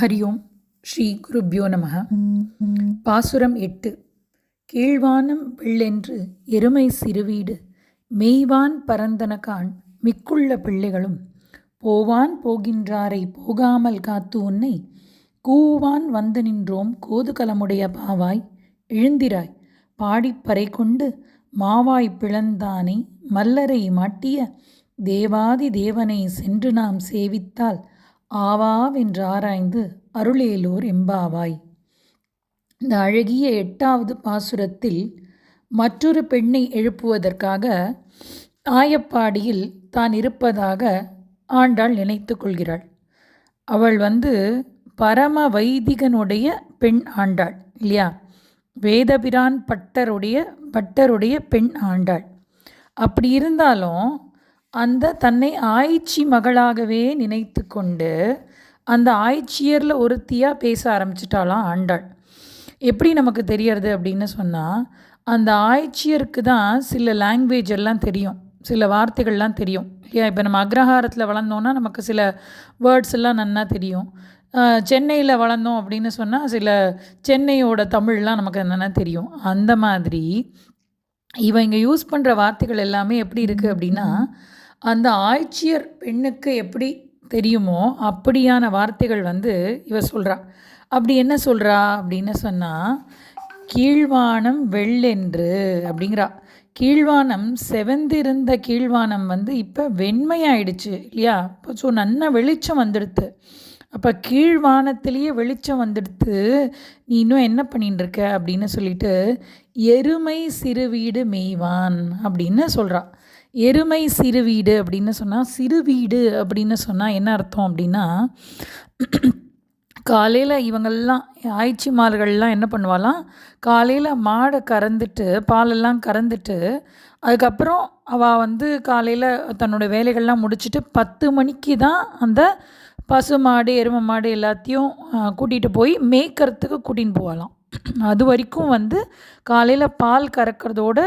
ஹரி ஓம் ஸ்ரீ குருப்யோ நமக பாசுரம் எட்டு கீழ்வானம் வெள்ளென்று எருமை சிறுவீடு மெய்வான் பரந்தனகான் மிக்குள்ள பிள்ளைகளும் போவான் போகின்றாரை போகாமல் காத்து உன்னை கூவான் வந்து நின்றோம் கோதுகலமுடைய பாவாய் எழுந்திராய் பாடிப்பறை கொண்டு மாவாய் பிளந்தானை மல்லரை மாட்டிய தேவாதி தேவனை சென்று நாம் சேவித்தால் ஆவாவென்றாராய்ந்து அருளேலோர் எம்பாவாய். இந்த அழகிய எட்டாவது பாசுரத்தில் மற்றொரு பெண்ணை எழுப்புவதற்காக ஆயப்பாடியில் தான் இருப்பதாக ஆண்டாள் நினைத்து கொள்கிறாள். அவள் வந்து பரம வைதிகனுடைய பெண் ஆண்டாள் இல்லையா? வேதபிரான் பட்டருடைய பட்டருடைய பெண் ஆண்டாள். அப்படி இருந்தாலும் அந்த தன்னை ஆய்ச்சி மகளாகவே நினைத்து கொண்டு அந்த ஆய்ச்சியரில் ஒருத்தியாக பேச ஆரம்பிச்சிட்டாலாம் ஆண்டாள். எப்படி நமக்கு தெரியறது அப்படின்னு சொன்னால் அந்த ஆய்ச்சியருக்கு தான் சில லாங்குவேஜ் எல்லாம் தெரியும் சில வார்த்தைகள்லாம் தெரியும். இல்லையா இப்போ நம்ம அக்ரஹாரத்தில் வளர்ந்தோன்னா நமக்கு சில வேர்ட்ஸ் எல்லாம் நன்னா தெரியும். சென்னையில் வளர்ந்தோம் அப்படின்னு சொன்னால் சில சென்னையோட தமிழ்லாம் நமக்கு என்னென்னா தெரியும். அந்த மாதிரி இவன் இங்கே யூஸ் பண்ணுற வார்த்தைகள் எல்லாமே எப்படி இருக்குது அப்படின்னா அந்த ஆட்சியர் பெண்ணுக்கு எப்படி தெரியுமோ அப்படியான வார்த்தைகள் வந்து இவ சொல்கிறா அப்படி என்ன சொல்கிறா அப்படின்னு சொன்னால் கீழ்வானம் வெள்ளென்று அப்படிங்கிறா. கீழ்வானம் செவந்திருந்த கீழ்வானம் வந்து இப்போ வெண்மையாயிடுச்சு இல்லையா? இப்போ ஸோ நல்ல வெளிச்சம் வந்துடுது அப்போ கீழ்வானத்திலேயே வெளிச்சம் வந்துடுத்து நீ இன்னும் என்ன பண்ணிட்டு இருக்க அப்படின்னு சொல்லிட்டு எருமை சிறு வீடு மெய்வான் அப்படின்னு சொல்கிறா எருமை சிறு வீடு அப்படின்னு சொன்னால் சிறு வீடு அப்படின்னு சொன்னால் என்ன அர்த்தம் அப்படின்னா காலையில் இவங்கள்லாம் ஆய்ச்சிமார்கள்லாம் என்ன பண்ணுவாலாம் காலையில் மாடை கறந்துட்டு பாலெல்லாம் கறந்துட்டு அதுக்கப்புறம் அவள் வந்து காலையில் தன்னோட வேலைகள்லாம் முடிச்சுட்டு பத்து மணிக்கு தான் அந்த பசு மாடு எருமை மாடு எல்லாத்தையும் கூட்டிகிட்டு போய் மேய்க்கிறதுக்கு கூட்டின்னு போகலாம். அது வரைக்கும் வந்து காலையில் பால் கறக்கிறதோட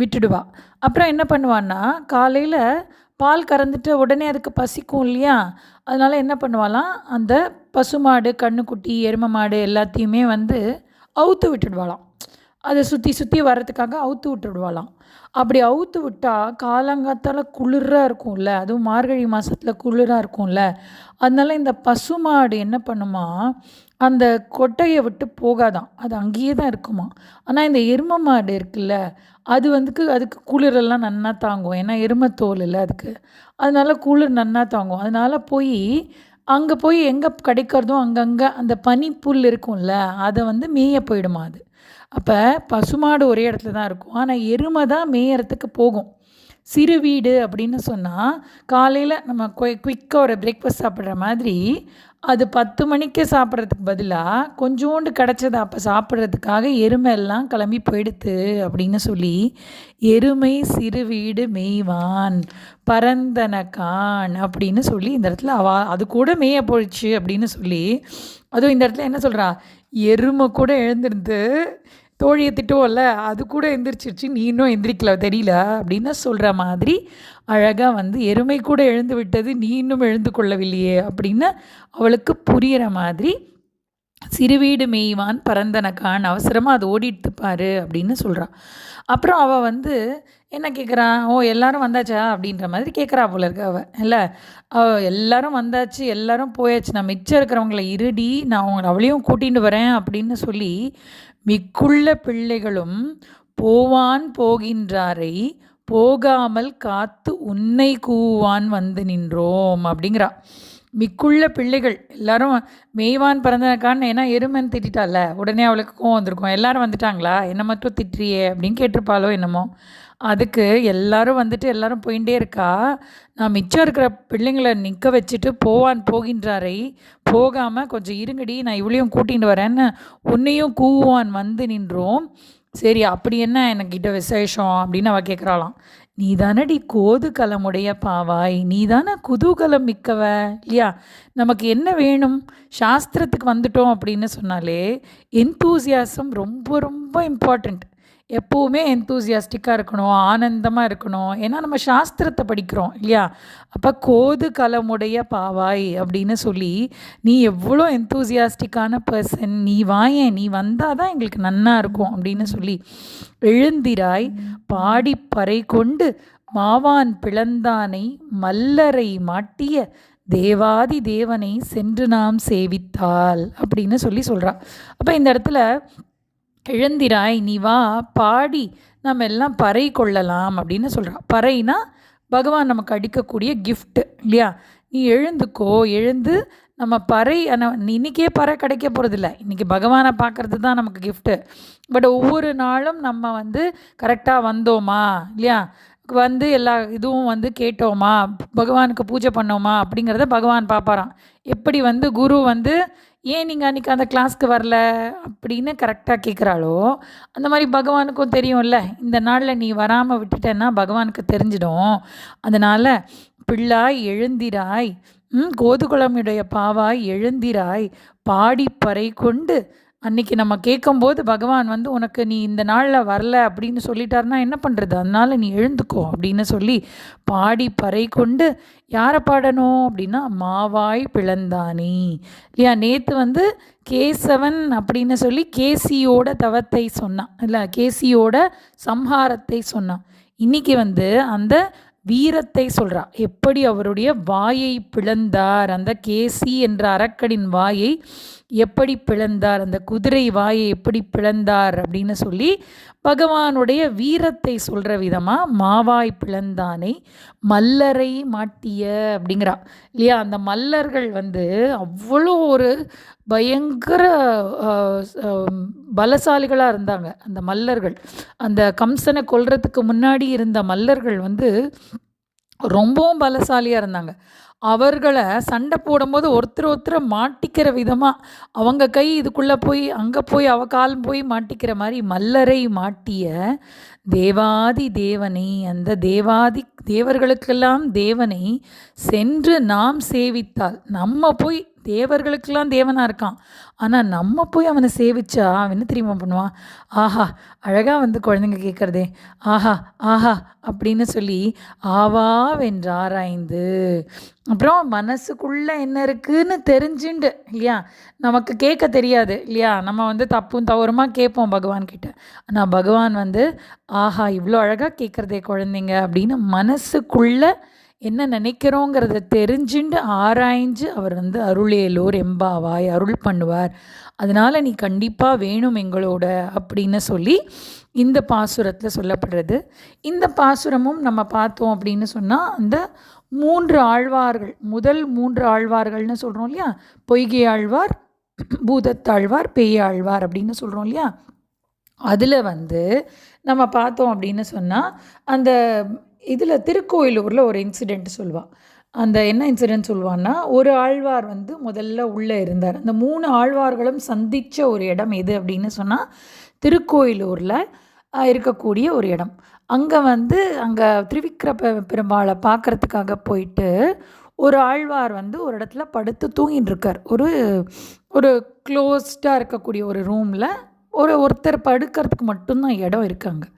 விட்டுடுவா. அப்புறம் என்ன பண்ணுவான்னா காலையில் பால் கறந்துட்டு உடனே அதுக்கு பசிக்கும் இல்லையா? அதனால் என்ன பண்ணுவாளாம் அந்த பசுமாடு கண்ணுக்குட்டி எருமை மாடு எல்லாத்தையுமே வந்து அவுத்து விட்டுடுவாளாம். அதை சுற்றி சுற்றி வர்றதுக்காக அவுத்து விட்டுடுவாளாம். அப்படி அவுத்து விட்டால் காலங்காத்தால் குளிராக இருக்கும்ல அதுவும் மார்கழி மாதத்தில் குளிராக இருக்கும்ல அதனால் இந்த பசுமாடு என்ன பண்ணுமா அந்த கொட்டையை விட்டு போகாதான். அது அங்கேயே தான் இருக்குமா? ஆனால் இந்த எரும மாடு இருக்குல்ல அது வந்துக்கு அதுக்கு குளிரெல்லாம் நன்னா தாங்கும். ஏன்னா எருமை தோல் இல்லை அதுக்கு. அதனால குளிர் நன்னா தாங்கும். அதனால் போய் அங்கே போய் எங்கே கிடைக்கிறதோ அங்கங்கே அந்த பனிப்புல் இருக்கும்ல அதை வந்து மேய போயிடுமா அது. அப்போ பசுமாடு ஒரே இடத்துல தான் இருக்கும். ஆனால் எருமை தான் மேயறதுக்கு போகும். சிறு வீடு அப்படின்னு சொன்னால் காலையில் நம்ம குயிக்காக ஒரு பிரேக்ஃபாஸ்ட் சாப்பிட்ற மாதிரி அது பத்து மணிக்கு சாப்பிட்றதுக்கு பதிலாக கொஞ்சோண்டு கிடச்சதை அப்போ சாப்பிட்றதுக்காக எருமை எல்லாம் கிளம்பி போயிடுத்து அப்படின்னு சொல்லி எருமை சிறு வீடு மெய்வான் பரந்தனக்கான் அப்படின்னு சொல்லி இந்த இடத்துல அவ அது கூட மேய போயிடுச்சு அப்படின்னு சொல்லி அதுவும் இந்த இடத்துல என்ன சொல்கிறா எருமை கூட எழுந்திருந்து தோழியை திட்டுவோம்ல அது கூட எந்திரிச்சிருச்சு நீ இன்னும் எந்திரிக்கல தெரியல அப்படின்னு சொல்கிற மாதிரி அழகாக வந்து எருமை கூட எழுந்து விட்டது நீ இன்னும் எழுந்து கொள்ளவில்லையே அப்படின்னு அவளுக்கு புரிகிற மாதிரி சிறுவீடு மெய்வான் பரந்தனக்கான் அவசரமாக அது ஓடிட்டு பாரு அப்படின்னு சொல்கிறான் அப்புறம் அவள் வந்து என்ன கேட்குறான் ஓ எல்லாரும் வந்தாச்சா? அப்படின்ற மாதிரி கேட்குறா போல இருக்கு அவள் இல்லை அவள் எல்லாரும் வந்தாச்சு எல்லாரும் போயாச்சு. நான் மிச்சம் இருக்கிறவங்கள இருடி நான் அவங்க அவளையும் கூட்டிகிட்டு வரேன் அப்படின்னு சொல்லி மிக்குள்ள பிள்ளைகளும் போவான் போகின்றாரை போகாமல் காத்து உன்னை கூவான் வந்து நின்றோம் அப்படிங்கிறா. மிக்குள்ள பிள்ளைகள். எல்லாரும் மெய்வான் பிறந்தனக்கான்னு ஏன்னா எருமைன்னு திட்டால உடனே அவளுக்கு கோவம் வந்திருக்கும். எல்லாரும் வந்துட்டாங்களா? என்ன மட்டும் திட்டுறியே? அப்படின்னு கேட்டிருப்பாளோ என்னமோ. அதுக்கு எல்லாரும் வந்துட்டு எல்லாரும் போயிட்டே இருக்கா. நான் மிச்சம் இருக்கிற பிள்ளைங்களை நிற்க வச்சுட்டு போவான் போகின்றாரை. போகாமல் கொஞ்சம் இருங்கடி. நான் இவளையும் கூட்டிகிட்டு வரேன்னு உன்னையும் கூவான் வந்து நின்றோம். சரி அப்படி என்ன எனக்கிட்ட விசேஷம்? அப்படின்னு அவள் கேட்குறாளாம் நீ தானடி கோது கலமுடைய பாவாய் நீ தானே குதூகலம் மிக்கவ. இல்லையா? நமக்கு என்ன வேணும்? சாஸ்திரத்துக்கு வந்துட்டோம் அப்படின்னு சொன்னாலே என்தூசியாசம் ரொம்ப ரொம்ப இம்பார்ட்டண்ட் எப்போவுமே எந்தூசியாஸ்டிக்காக இருக்கணும் ஆனந்தமாக இருக்கணும். ஏன்னா நம்ம சாஸ்திரத்தை படிக்கிறோம் இல்லையா? அப்போ கோது கலமுடைய பாவாய் அப்படின்னு சொல்லி நீ எவ்வளோ எந்தூசியாஸ்டிக்கான பர்சன் நீ வாயேன் நீ வந்தால் தான் எங்களுக்கு நன்னா இருக்கும் அப்படின்னு சொல்லி எழுந்திராய் பாடி பறை கொண்டு மாவான் பிளந்தானை மல்லரை மாட்டிய தேவாதி தேவனை சென்று நாம் சேவித்தால் அப்படின்னு சொல்லி சொல்கிறா அப்போ இந்த இடத்துல எழுந்திராய் நீ வா பாடி நம்ம எல்லாம் பறை கொள்ளலாம் அப்படின்னு சொல்கிறா பறைனா பகவான் நமக்கு அடிக்கக்கூடிய கிஃப்ட்டு இல்லையா? நீ எழுந்துக்கோ எழுந்து நம்ம பறை ஆனால் இன்றைக்கே பறை கிடைக்க போகிறதில்ல இன்றைக்கி பகவானை பார்க்குறது தான் நமக்கு கிஃப்ட்டு பட் ஒவ்வொரு நாளும் நம்ம வந்து கரெக்டாக வந்தோமா இல்லையா? வந்து எல்லா இதுவும் வந்து கேட்டோமா பகவானுக்கு பூஜை பண்ணோமா அப்படிங்கிறத பகவான் பார்ப்பாராம் எப்படி வந்து குரு வந்து ஏன் நீங்கள் அன்றைக்கி அந்த கிளாஸ்க்கு வரல? அப்படின்னு கரெக்டாக கேட்குறாளோ அந்த மாதிரி பகவானுக்கும் தெரியும்ல. இந்த நாளில் நீ வராமல் விட்டுட்டேன்னா பகவானுக்கு தெரிஞ்சிடும். அதனால் பிள்ளாய் எழுந்திராய். ம் கோதுகுளமுடைய பாவாய் எழுந்திராய். பாடி பறை கொண்டு அன்னைக்கு நம்ம கேட்கும்போது பகவான் வந்து உனக்கு நீ இந்த நாளில் வரல அப்படின்னு சொல்லிட்டாருன்னா என்ன பண்ணுறது அதனால் நீ எழுந்துக்கோ அப்படின்னு சொல்லி பாடி பறை கொண்டு யாரை பாடணும்? அப்படின்னா மாவாய் பிளந்தானி. இல்லையா? நேற்று வந்து கேசவன் அப்படின்னு சொல்லி கேசியோட தவத்தை சொன்னான். இல்லை கேசியோட சம்ஹாரத்தை சொன்னான். இன்றைக்கி வந்து அந்த வீரத்தை சொல்றா. எப்படி அவருடைய வாயை பிளந்தார் அந்த கேசி என்ற அரக்கடின் வாயை எப்படி பிளந்தார்? அந்த குதிரை வாயை எப்படி பிளந்தார்? அப்படின்னு சொல்லி பகவானுடைய வீரத்தை சொல்கிற விதமாக மாவாய் பிளந்தானை மல்லரை மாட்டிய அப்படிங்கிறா. இல்லையா? அந்த மல்லர்கள் வந்து அவ்வளோ ஒரு பயங்கர பலசாலிகளாக இருந்தாங்க அந்த மல்லர்கள். அந்த கம்சனை கொல்றதுக்கு முன்னாடி இருந்த மல்லர்கள் வந்து ரொம்பவும் பலசாலியாக இருந்தாங்க. அவர்களை சண்டை போடும்போது ஒருத்தர் ஒருத்தரை மாட்டிக்கிற விதமாக அவங்க கை இதுக்குள்ளே போய் அங்கே போய் அவ கால் போய் மாட்டிக்கிற மாதிரி மல்லரை மாட்டிய தேவாதி தேவனை அந்த தேவாதி தேவர்களுக்கெல்லாம் தேவனை சென்று நாம் சேவித்தால் நம்ம போய் தேவர்களுக்கெல்லாம் தேவனாக இருக்கான். ஆனால் நம்ம போய் அவனை சேவிச்சா அவன் என்ன தெரியுமா பண்ணுவான்? ஆஹா அழகாக வந்து குழந்தைங்க கேட்குறதே ஆஹா ஆஹா அப்படின்னு சொல்லி ஆவா ஆராய்ந்து. அப்புறம் மனசுக்குள்ளே என்ன இருக்குன்னு தெரிஞ்சுண்டு இல்லையா? நமக்கு கேட்க தெரியாது இல்லையா? நம்ம வந்து தப்பும் தவறுமா கேட்போம் பகவான் கிட்ட. ஆனால் பகவான் வந்து ஆஹா இவ்வளோ அழகாக கேட்குறதே குழந்தைங்க அப்படின்னு மனசுக்குள்ளே என்ன நினைக்கிறோங்கிறத தெரிஞ்சுண்டு ஆராய்ஞ்சு அவர் வந்து அருளேலோர் எம்பாவாய் அருள் பண்ணுவார். அதனால் நீ கண்டிப்பாக வேணும் எங்களோட அப்படின்னு சொல்லி இந்த பாசுரத்தில் சொல்லப்படுறது. இந்த பாசுரமும் நம்ம பார்த்தோம் அப்படின்னு சொன்னால் அந்த மூன்று ஆழ்வார்கள் முதல் மூன்று ஆழ்வார்கள்னு சொல்கிறோம் இல்லையா? பொய்கை ஆழ்வார் பூதத்தாழ்வார் பேயாழ்வார் அப்படின்னு சொல்கிறோம் இல்லையா? அதில் வந்து நம்ம பார்த்தோம் அப்படின்னு சொன்னால் அந்த இதில் திருக்கோயிலூரில் ஒரு இன்சிடெண்ட் சொல்லுவாள் அந்த என்ன இன்சிடெண்ட் சொல்லுவான்னா ஒரு ஆழ்வார் வந்து முதல்ல உள்ளே இருந்தார். அந்த மூணு ஆழ்வார்களும் சந்தித்த ஒரு இடம் எது அப்படின்னு சொன்னால் திருக்கோயிலூரில் இருக்கக்கூடிய ஒரு இடம். அங்கே வந்து அங்கே திருவிக்கிர பெ- பெருமாளை பார்க்கறதுக்காக போயிட்டு ஒரு ஆழ்வார் வந்து ஒரு இடத்துல படுத்து தூங்கிட்டு இருக்கார். ஒரு ஒரு க்ளோஸ்டாக இருக்கக்கூடிய ஒரு ரூமில் ஒரு ஒருத்தர் படுக்கிறதுக்கு மட்டும்தான் இடம் இருக்காங்க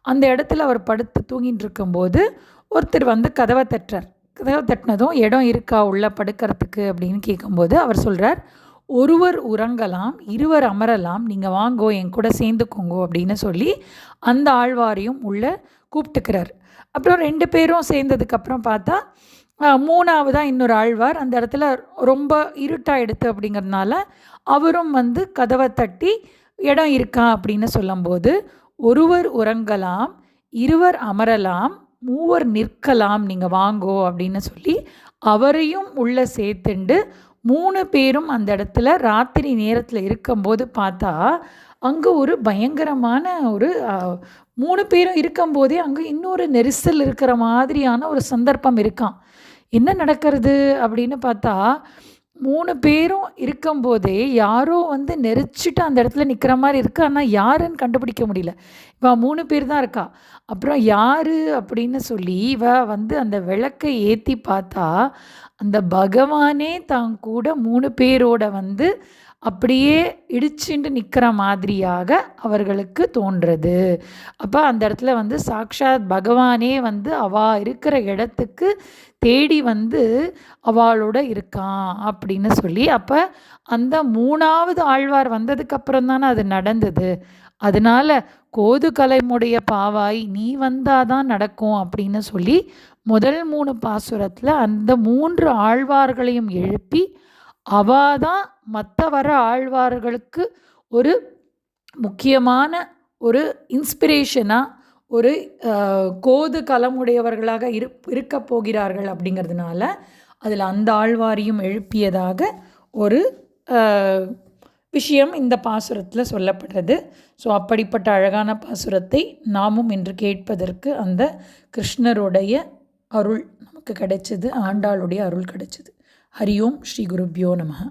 அந்த இடத்துல அவர் படுத்து தூங்கிட்டு இருக்கும்போது ஒருத்தர் வந்து கதவை தட்டுறார். கதவை தட்டினதும் இடம் இருக்கா? உள்ளே படுக்கிறதுக்கு? அப்படின்னு கேட்கும்போது அவர் சொல்கிறார் ஒருவர் உறங்கலாம் இருவர் அமரலாம் நீங்கள் வாங்கோ என் கூட சேர்ந்துக்கோங்கோ அப்படின்னு சொல்லி அந்த ஆழ்வாரையும் உள்ளே கூப்பிட்டுக்கிறார். அப்புறம் ரெண்டு பேரும் சேர்ந்ததுக்கப்புறம் பார்த்தா மூணாவதாக இன்னொரு ஆழ்வார் அந்த இடத்துல ரொம்ப இருட்டாயிடுத்து அப்படிங்கிறதுனால அவரும் வந்து கதவை தட்டி இடம் இருக்கா? அப்படின்னு சொல்லும்போது ஒருவர் உறங்கலாம் இருவர் அமரலாம் மூவர் நிற்கலாம் நீங்கள் வாங்கோ அப்படின்னு சொல்லி அவரையும் உள்ளே சேர்த்துண்டு மூணு பேரும் அந்த இடத்துல ராத்திரி நேரத்தில் இருக்கும்போது பார்த்தா அங்கே ஒரு பயங்கரமான ஒரு மூணு பேரும் இருக்கும்போதே அங்கே இன்னொரு நெரிசல் இருக்கிற மாதிரியான ஒரு சந்தர்ப்பம் இருக்கான் என்ன நடக்கிறது அப்படின்னு பார்த்தா மூணு பேரும் இருக்கும்போதே யாரோ வந்து நெரிச்சிட்டு அந்த இடத்துல நிற்கிற மாதிரி இருக்கு. ஆனால் யாருன்னு கண்டுபிடிக்க முடியல. இவள் மூணு பேர் தான் இருக்கா. அப்புறம் யார் அப்படின்னு சொல்லி இவ வந்து அந்த விளக்கை ஏற்றி பார்த்தா அந்த பகவானே தான் கூட மூணு பேரோட வந்து அப்படியே இடிச்சுண்டு நிற்கிற மாதிரியாக அவர்களுக்கு தோன்றது. அப்போ அந்த இடத்துல வந்து சாக்ஷாத் பகவானே வந்து அவா இருக்கிற இடத்துக்கு தேடி வந்து அவளோட இருக்கான் அப்படின்னு சொல்லி அப்போ அந்த மூணாவது ஆழ்வார் வந்ததுக்கப்புறம் தானே அது நடந்தது. அதனால கோது கலைமுடைய பாவாய் நீ வந்தாதான் நடக்கும் அப்படின்னு சொல்லி முதல் மூணு பாசுரத்தில் அந்த மூன்று ஆழ்வார்களையும் எழுப்பி அவாதான் மற்ற வர ஆழ்வார்களுக்கு ஒரு முக்கியமான ஒரு இன்ஸ்பிரேஷனாக ஒரு கோது கலமுடையவர்களாக இரு இருக்க போகிறார்கள் அப்படிங்கிறதுனால அதில் அந்த ஆழ்வாரையும் எழுப்பியதாக ஒரு விஷயம் இந்த பாசுரத்தில் சொல்லப்படுறது. ஸோ அப்படிப்பட்ட அழகான பாசுரத்தை நாமும் இன்று கேட்பதற்கு அந்த கிருஷ்ணருடைய அருள் நமக்கு கிடைச்சது ஆண்டாளுடைய அருள் கிடைச்சது. ஹரி ஓம் ஸ்ரீ குருப்யோ நமகா